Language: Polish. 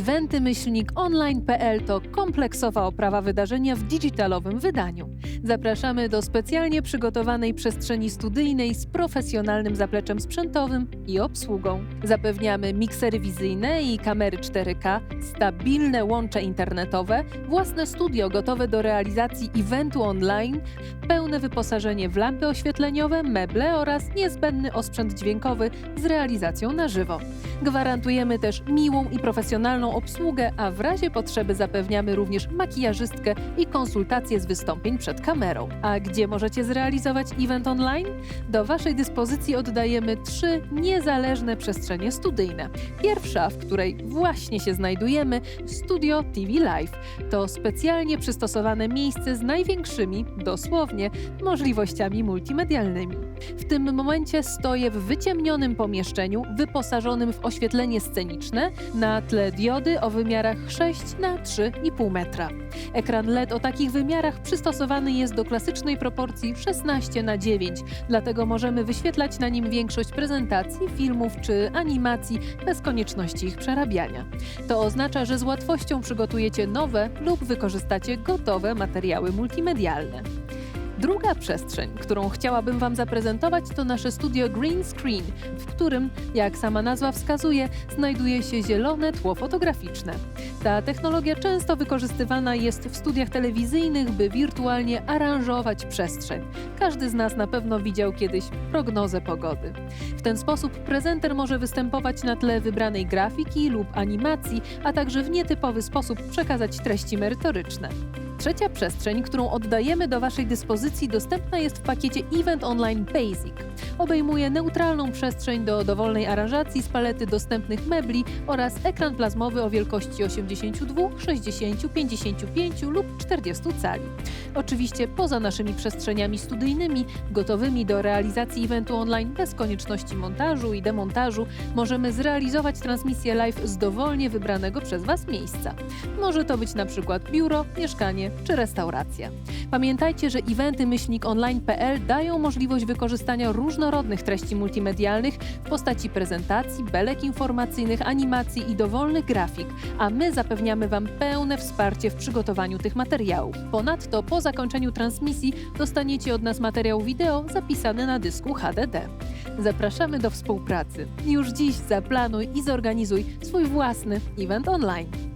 eventy-online.pl to kompleksowa oprawa wydarzenia w digitalowym wydaniu. Zapraszamy do specjalnie przygotowanej przestrzeni studyjnej z profesjonalnym zapleczem sprzętowym i obsługą. Zapewniamy miksery wizyjne i kamery 4K, stabilne łącze internetowe, własne studio gotowe do realizacji eventu online, pełne wyposażenie w lampy oświetleniowe, meble oraz niezbędny osprzęt dźwiękowy z realizacją na żywo. Gwarantujemy też miłą i profesjonalną obsługę, a w razie potrzeby zapewniamy również makijażystkę i konsultacje z wystąpień przed kamerą. A gdzie możecie zrealizować event online? Do Waszej dyspozycji oddajemy trzy niezależne przestrzenie studyjne. Pierwsza, w której właśnie się znajdujemy, Studio TV Live. To specjalnie przystosowane miejsce z największymi, dosłownie, możliwościami multimedialnymi. W tym momencie stoję w wyciemnionym pomieszczeniu, wyposażonym w oświetlenie sceniczne na tle o wymiarach 6 na 3,5 metra. Ekran LED o takich wymiarach przystosowany jest do klasycznej proporcji 16 na 9, dlatego możemy wyświetlać na nim większość prezentacji, filmów czy animacji bez konieczności ich przerabiania. To oznacza, że z łatwością przygotujecie nowe lub wykorzystacie gotowe materiały multimedialne. Druga przestrzeń, którą chciałabym Wam zaprezentować, to nasze studio Green Screen, w którym, jak sama nazwa wskazuje, znajduje się zielone tło fotograficzne. Ta technologia często wykorzystywana jest w studiach telewizyjnych, by wirtualnie aranżować przestrzeń. Każdy z nas na pewno widział kiedyś prognozę pogody. W ten sposób prezenter może występować na tle wybranej grafiki lub animacji, a także w nietypowy sposób przekazać treści merytoryczne. Trzecia przestrzeń, którą oddajemy do Waszej dyspozycji, dostępna jest w pakiecie Event Online Basic. Obejmuje neutralną przestrzeń do dowolnej aranżacji z palety dostępnych mebli oraz ekran plazmowy o wielkości 82, 60, 55 lub 40 cali. Oczywiście poza naszymi przestrzeniami studyjnymi, gotowymi do realizacji eventu online bez konieczności montażu i demontażu, możemy zrealizować transmisję live z dowolnie wybranego przez Was miejsca. Może to być na przykład biuro, mieszkanie czy restauracja. Pamiętajcie, że eventy-online.pl dają możliwość wykorzystania różnorodnych treści multimedialnych w postaci prezentacji, belek informacyjnych, animacji i dowolnych grafik, a my zapewniamy Wam pełne wsparcie w przygotowaniu tych materiałów. Ponadto po zakończeniu transmisji dostaniecie od nas materiał wideo zapisany na dysku HDD. Zapraszamy do współpracy. Już dziś zaplanuj i zorganizuj swój własny event online.